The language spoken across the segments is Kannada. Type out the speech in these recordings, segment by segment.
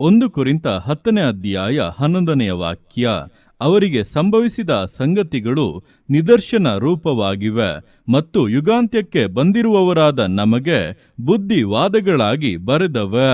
ಒಂದು ಕುರಿತ ಹತ್ತನೇ ಅಧ್ಯಾಯ ಹನ್ನೊಂದನೆಯ ವಾಕ್ಯ, ಅವರಿಗೆ ಸಂಭವಿಸಿದ ಸಂಗತಿಗಳು ನಿದರ್ಶನ ರೂಪವಾಗಿವೆ ಮತ್ತು ಯುಗಾಂತ್ಯಕ್ಕೆ ಬಂದಿರುವವರಾದ ನಮಗೆ ಬುದ್ಧಿವಾದಗಳಾಗಿ ಬರೆದವೆ.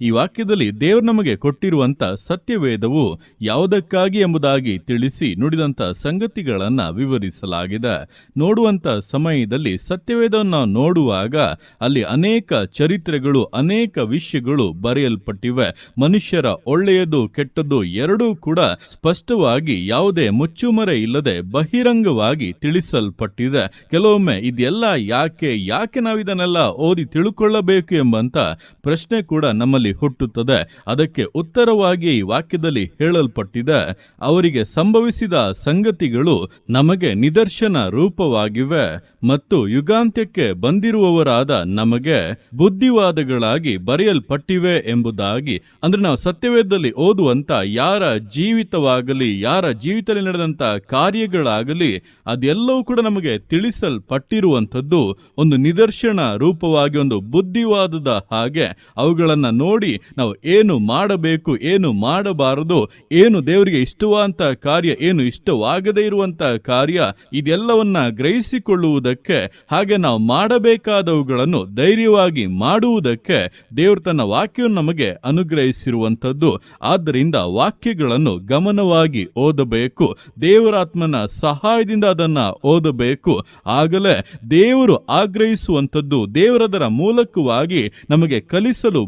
ಈ ವಾಕ್ಯದಲ್ಲಿ ದೇವರು ನಮಗೆ ಕೊಟ್ಟಿರುವಂತ ಸತ್ಯವೇದವು ಯಾವುದಕ್ಕಾಗಿ ಎಂಬುದಾಗಿ ತಿಳಿಸಿ ನುಡಿದಂತ ಸಂಗತಿಗಳನ್ನ ವಿವರಿಸಲಾಗಿದೆ. ನೋಡುವಂತ ಸಮಯದಲ್ಲಿ ಸತ್ಯವೇದವನ್ನು ನೋಡುವಾಗ ಅಲ್ಲಿ ಅನೇಕ ಚರಿತ್ರೆಗಳು, ಅನೇಕ ವಿಷಯಗಳು ಬರೆಯಲ್ಪಟ್ಟಿವೆ. ಮನುಷ್ಯರ ಒಳ್ಳೆಯದು, ಕೆಟ್ಟದ್ದು ಎರಡೂ ಕೂಡ ಸ್ಪಷ್ಟವಾಗಿ ಯಾವುದೇ ಮುಚ್ಚುಮರೆ ಇಲ್ಲದೆ ಬಹಿರಂಗವಾಗಿ ತಿಳಿಸಲ್ಪಟ್ಟಿದೆ. ಕೆಲವೊಮ್ಮೆ ಇದೆಲ್ಲ ಯಾಕೆ ಯಾಕೆ ನಾವು ಇದನ್ನೆಲ್ಲ ಓದಿ ತಿಳ್ಕೊಳ್ಳಬೇಕು ಎಂಬಂತ ಪ್ರಶ್ನೆ ಕೂಡ ನಮ್ಮಲ್ಲಿ ಹುಟ್ಟುತ್ತದೆ. ಅದಕ್ಕೆ ಉತ್ತರವಾಗಿ ವಾಕ್ಯದಲ್ಲಿ ಹೇಳಲ್ಪಟ್ಟಿದೆ, ಅವರಿಗೆ ಸಂಭವಿಸಿದ ಸಂಗತಿಗಳು ನಮಗೆ ನಿದರ್ಶನ ರೂಪವಾಗಿವೆ ಮತ್ತು ಯುಗಾಂತ್ಯಕ್ಕೆ ಬಂದಿರುವವರಾದ ನಮಗೆ ಬುದ್ಧಿವಾದಗಳಾಗಿ ಬರೆಯಲ್ಪಟ್ಟಿವೆ ಎಂಬುದಾಗಿ. ಅಂದ್ರೆ ನಾವು ಸತ್ಯವೇದದಲ್ಲಿ ಓದುವಂತ ಯಾರ ಜೀವಿತವಾಗಲಿ, ಯಾರ ಜೀವಿತದಲ್ಲಿ ನಡೆದಂತ ಕಾರ್ಯಗಳಾಗಲಿ, ಅದೆಲ್ಲವೂ ಕೂಡ ನಮಗೆ ತಿಳಿಸಲ್ಪಟ್ಟಿರುವಂಥದ್ದು ಒಂದು ನಿದರ್ಶನ ರೂಪವಾಗಿ, ಒಂದು ಬುದ್ಧಿವಾದದ ಹಾಗೆ ಅವುಗಳನ್ನ ನೋಡಿ ನಾವು ಏನು ಮಾಡಬೇಕು, ಏನು ಮಾಡಬಾರದು, ಏನು ದೇವರಿಗೆ ಇಷ್ಟವಾದಂತ ಕಾರ್ಯ, ಏನು ಇಷ್ಟವಾಗದೇ ಇರುವಂತ ಕಾರ್ಯ, ಇದೆಲ್ಲವನ್ನ ಗ್ರಹಿಸಿಕೊಳ್ಳುವುದಕ್ಕೆ, ಹಾಗೆ ನಾವು ಮಾಡಬೇಕಾದವುಗಳನ್ನು ಧೈರ್ಯವಾಗಿ ಮಾಡುವುದಕ್ಕೆ ದೇವರು ತನ್ನ ವಾಕ್ಯವನ್ನು ನಮಗೆ ಅನುಗ್ರಹಿಸಿರುವಂಥದ್ದು. ಆದ್ದರಿಂದ ವಾಕ್ಯಗಳನ್ನು ಗಮನವಾಗಿ ಓದಬೇಕು, ದೇವರಾತ್ಮನ ಸಹಾಯದಿಂದ ಅದನ್ನ ಓದಬೇಕು. ಆಗಲೇ ದೇವರು ಆಗ್ರಹಿಸುವಂಥದ್ದು, ದೇವರದರ ಮೂಲಕವಾಗಿ ನಮಗೆ ಕಲಿಸಲು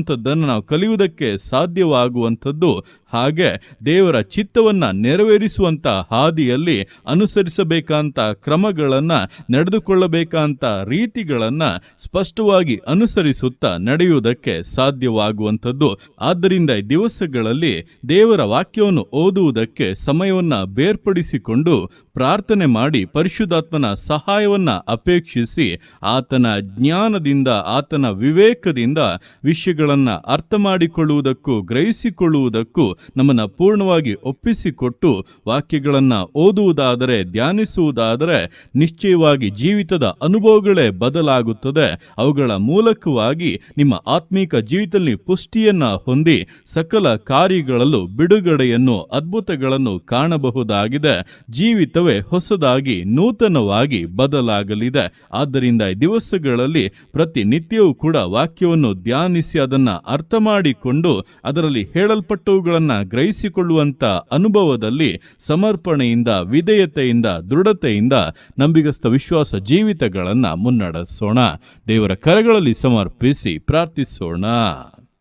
ಬಯಸುವಂಥದ್ದನ್ನು ನಾವು ಕಲಿಯುವುದಕ್ಕೆ ಸಾಧ್ಯವಾಗುವಂಥದ್ದು. ಹಾಗೆ ದೇವರ ಚಿತ್ತವನ್ನ ನೆರವೇರಿಸುವಂಥ ಹಾದಿಯಲ್ಲಿ ಅನುಸರಿಸಬೇಕಂತ ಕ್ರಮಗಳನ್ನ, ನಡೆದುಕೊಳ್ಳಬೇಕಂತ ರೀತಿಗಳನ್ನ ಸ್ಪಷ್ಟವಾಗಿ ಅನುಸರಿಸುತ್ತಾ ನಡೆಯುವುದಕ್ಕೆ ಸಾಧ್ಯವಾಗುವಂಥದ್ದು. ಆದ್ದರಿಂದ ಈ ದಿವಸಗಳಲ್ಲಿ ದೇವರ ವಾಕ್ಯವನ್ನು ಓದುವುದಕ್ಕೆ ಸಮಯವನ್ನ ಬೇರ್ಪಡಿಸಿಕೊಂಡು ಪ್ರಾರ್ಥನೆ ಮಾಡಿ ಪರಿಶುದ್ಧಾತ್ಮನ ಸಹಾಯವನ್ನ ಅಪೇಕ್ಷಿಸಿ ಆತನ ಜ್ಞಾನದಿಂದ, ಆತನ ವಿವೇಕದಿಂದ ವಿಷಯಗಳನ್ನ ಅರ್ಥ ಮಾಡಿಕೊಳ್ಳುವುದಕ್ಕೂ ಗ್ರಹಿಸಿಕೊಳ್ಳುವುದಕ್ಕೂ ನಮ್ಮನ್ನ ಪೂರ್ಣವಾಗಿ ಒಪ್ಪಿಸಿಕೊಟ್ಟು ವಾಕ್ಯಗಳನ್ನ ಓದುವುದಾದರೆ, ಧ್ಯಾನಿಸುವುದಾದರೆ ನಿಶ್ಚಯವಾಗಿ ಜೀವಿತದ ಅನುಭವಗಳೇ ಬದಲಾಗುತ್ತದೆ. ಅವುಗಳ ಮೂಲಕವಾಗಿ ನಿಮ್ಮ ಆತ್ಮೀಕ ಜೀವಿತದಲ್ಲಿ ಪುಷ್ಟಿಯನ್ನ ಹೊಂದಿ ಸಕಲ ಕಾರ್ಯಗಳಲ್ಲೂ ಬಿಡುಗಡೆಯನ್ನು, ಅದ್ಭುತಗಳನ್ನು ಕಾಣಬಹುದಾಗಿದೆ. ಜೀವಿತವೇ ಹೊಸದಾಗಿ, ನೂತನವಾಗಿ ಬದಲಾಗಲಿದೆ. ಆದ್ದರಿಂದ ದಿವಸಗಳಲ್ಲಿ ಪ್ರತಿನಿತ್ಯವೂ ಕೂಡ ವಾಕ್ಯವನ್ನು ಧ್ಯಾನಿಸಿ, ಅದನ್ನ ಅರ್ಥ ಮಾಡಿಕೊಂಡು ಅದರಲ್ಲಿ ಹೇಳಲ್ಪಟ್ಟವುಗಳನ್ನು ಗ್ರಹಿಸಿಕೊಳ್ಳುವಂತ ಅನುಭವದಲ್ಲಿ ಸಮರ್ಪಣೆಯಿಂದ, ವಿಧೇಯತೆಯಿಂದ, ದೃಢತೆಯಿಂದ ನಂಬಿಗಸ್ತ ವಿಶ್ವಾಸ ಜೀವಿತಗಳನ್ನು ಮುನ್ನಡೆಸೋಣ. ದೇವರ ಕರಗಳಲ್ಲಿ ಸಮರ್ಪಿಸಿ ಪ್ರಾರ್ಥಿಸೋಣ.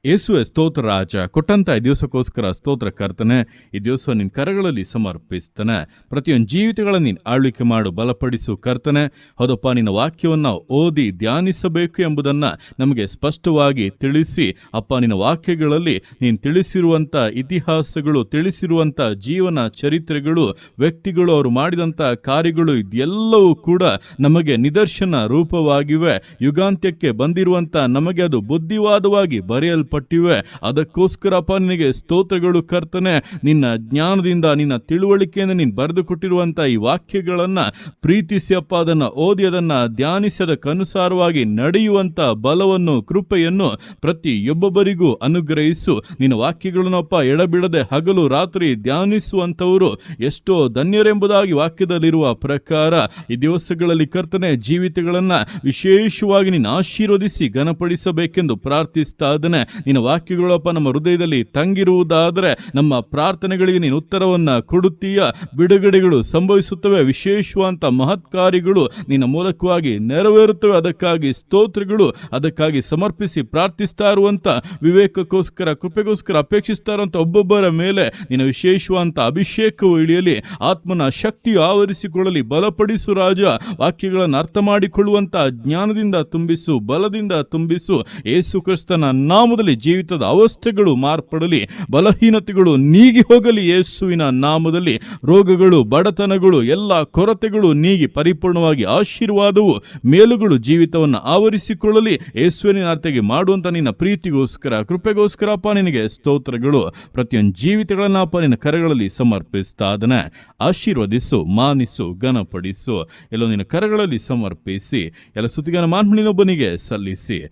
ಯೇಸುವೆ ಸ್ತೋತ್ರ ರಾಜ, ಕೊಟ್ಟಂತ ಈ ದಿವಸಕ್ಕೋಸ್ಕರ ಸ್ತೋತ್ರ ಕರ್ತನೆ, ಈ ದಿವಸ ನಿನ್ನ ಕರಗಳಲ್ಲಿ ಸಮರ್ಪಿಸ್ತಾನೆ. ಪ್ರತಿಯೊಂದು ಜೀವಿತಗಳನ್ನು ನೀನು ಆಳ್ವಿಕೆ ಮಾಡು, ಬಲಪಡಿಸು ಕರ್ತನೆ. ಹೌದಪ್ಪ, ನಿನ್ನ ವಾಕ್ಯವನ್ನು ಓದಿ ಧ್ಯಾನಿಸಬೇಕು ಎಂಬುದನ್ನು ನಮಗೆ ಸ್ಪಷ್ಟವಾಗಿ ತಿಳಿಸಿ. ಅಪ್ಪ, ನಿನ್ನ ವಾಕ್ಯಗಳಲ್ಲಿ ನೀನು ತಿಳಿಸಿರುವಂಥ ಇತಿಹಾಸಗಳು, ತಿಳಿಸಿರುವಂಥ ಜೀವನ ಚರಿತ್ರೆಗಳು, ವ್ಯಕ್ತಿಗಳು ಅವರು ಮಾಡಿದಂಥ ಕಾರ್ಯಗಳು ಇದೆಲ್ಲವೂ ಕೂಡ ನಮಗೆ ನಿದರ್ಶನ ರೂಪವಾಗಿವೆ. ಯುಗಾಂತ್ಯಕ್ಕೆ ಬಂದಿರುವಂಥ ನಮಗೆ ಅದು ಬುದ್ಧಿವಾದವಾಗಿ ಬರೆಯಲ್ಪಟ್ಟಿವೆ ಅದಕ್ಕೋಸ್ಕರಪ್ಪ ನಿನಗೆ ಸ್ತೋತ್ರಗಳು ಕರ್ತನೆ, ನಿನ್ನ ಜ್ಞಾನದಿಂದ ನಿನ್ನ ತಿಳುವಳಿಕೆಯಿಂದ ನೀನು ಬರೆದು ಕೊಟ್ಟಿರುವಂಥ ಈ ವಾಕ್ಯಗಳನ್ನು ಪ್ರೀತಿಸಿ ಅಪ್ಪ, ಅದನ್ನು ಓದಿ, ಅದನ್ನು ಧ್ಯಾನಿಸಿ, ಅದಕ್ಕನುಸಾರವಾಗಿ ನಡೆಯುವಂಥ ಬಲವನ್ನು, ಕೃಪೆಯನ್ನು ಪ್ರತಿಯೊಬ್ಬೊಬ್ಬರಿಗೂ ಅನುಗ್ರಹಿಸು. ನಿನ್ನ ವಾಕ್ಯಗಳನ್ನಪ್ಪ ಎಡಬಿಡದೆ ಹಗಲು ರಾತ್ರಿ ಧ್ಯಾನಿಸುವಂಥವರು ಎಷ್ಟೋ ಧನ್ಯರೆಂಬುದಾಗಿ ವಾಕ್ಯದಲ್ಲಿರುವ ಪ್ರಕಾರ ಈ ದಿವಸಗಳಲ್ಲಿ ಕರ್ತನೆ ಜೀವಿತಗಳನ್ನು ವಿಶೇಷವಾಗಿ ನೀನು ಆಶೀರ್ವದಿಸಿ ಘನಪಡಿಸಬೇಕೆಂದು ಪ್ರಾರ್ಥಿಸ್ತಾ ಇದ್ದೇನೆ. ನಿನ್ನ ವಾಕ್ಯಗಳಪ್ಪ ನಮ್ಮ ಹೃದಯದಲ್ಲಿ ತಂಗಿರುವುದಾದರೆ ನಮ್ಮ ಪ್ರಾರ್ಥನೆಗಳಿಗೆ ನೀನು ಉತ್ತರವನ್ನು ಕೊಡುತ್ತೀಯ? ಬಿಡುಗಡೆಗಳು ಸಂಭವಿಸುತ್ತವೆ, ವಿಶೇಷವಾದಂಥ ಮಹತ್ಕಾರಿಗಳು ನಿನ್ನ ಮೂಲಕವಾಗಿ ನೆರವೇರುತ್ತವೆ. ಅದಕ್ಕಾಗಿ ಸ್ತೋತ್ರಗಳು, ಅದಕ್ಕಾಗಿ ಸಮರ್ಪಿಸಿ ಪ್ರಾರ್ಥಿಸ್ತಾ ಇರುವಂಥ ವಿವೇಕಕ್ಕೋಸ್ಕರ, ಕೃಪೆಗೋಸ್ಕರ ಅಪೇಕ್ಷಿಸ್ತಾ ಇರುವಂಥ ಒಬ್ಬೊಬ್ಬರ ಮೇಲೆ ನಿನ್ನ ವಿಶೇಷವಾದಂಥ ಅಭಿಷೇಕವು ಇಳಿಯಲಿ, ಆತ್ಮನ ಶಕ್ತಿಯು ಆವರಿಸಿಕೊಳ್ಳಲಿ. ಬಲಪಡಿಸು ರಾಜ, ವಾಕ್ಯಗಳನ್ನು ಅರ್ಥ ಮಾಡಿಕೊಳ್ಳುವಂಥ ಜ್ಞಾನದಿಂದ ತುಂಬಿಸು, ಬಲದಿಂದ ತುಂಬಿಸು. ಯೇಸು ಕ್ರಿಸ್ತನ ನಾಮದಲ್ಲಿ ಜೀವಿತದ ಅವಸ್ಥೆಗಳು ಮಾರ್ಪಡಲಿ, ಬಲಹೀನತೆಗಳು ನೀಗಿ ಹೋಗಲಿ ಯೇಸುವಿನ ನಾಮದಲ್ಲಿ. ರೋಗಗಳು, ಬಡತನಗಳು, ಎಲ್ಲ ಕೊರತೆಗಳು ನೀಗಿ ಪರಿಪೂರ್ಣವಾಗಿ ಆಶೀರ್ವಾದವು, ಮೇಲುಗಳು ಜೀವಿತವನ್ನು ಆವರಿಸಿಕೊಳ್ಳಲಿ. ಯೇಸುವಿನ ಅರ್ಥಗೆ ಮಾಡುವಂತ ನಿನ್ನ ಪ್ರೀತಿಗೋಸ್ಕರ, ಕೃಪೆಗೋಸ್ಕರಪ್ಪ ನಿನಗೆ ಸ್ತೋತ್ರಗಳು. ಪ್ರತಿಯೊಂದು ಜೀವಿತಗಳನ್ನಪ್ಪ ನಿನ್ನ ಕರೆಗಳಲ್ಲಿ ಸಮರ್ಪಿಸ್ತಾ ಆಶೀರ್ವದಿಸು, ಮಾನಿಸು, ಘನಪಡಿಸು. ಎಲ್ಲೋ ನಿನ್ನ ಕರೆಗಳಲ್ಲಿ ಸಮರ್ಪಿಸಿ, ಎಲ್ಲ ಸುದ್ದಿಗಾನ ಮಾನ್ಮಣಿನೊಬ್ಬನಿಗೆ ಸಲ್ಲಿಸಿ.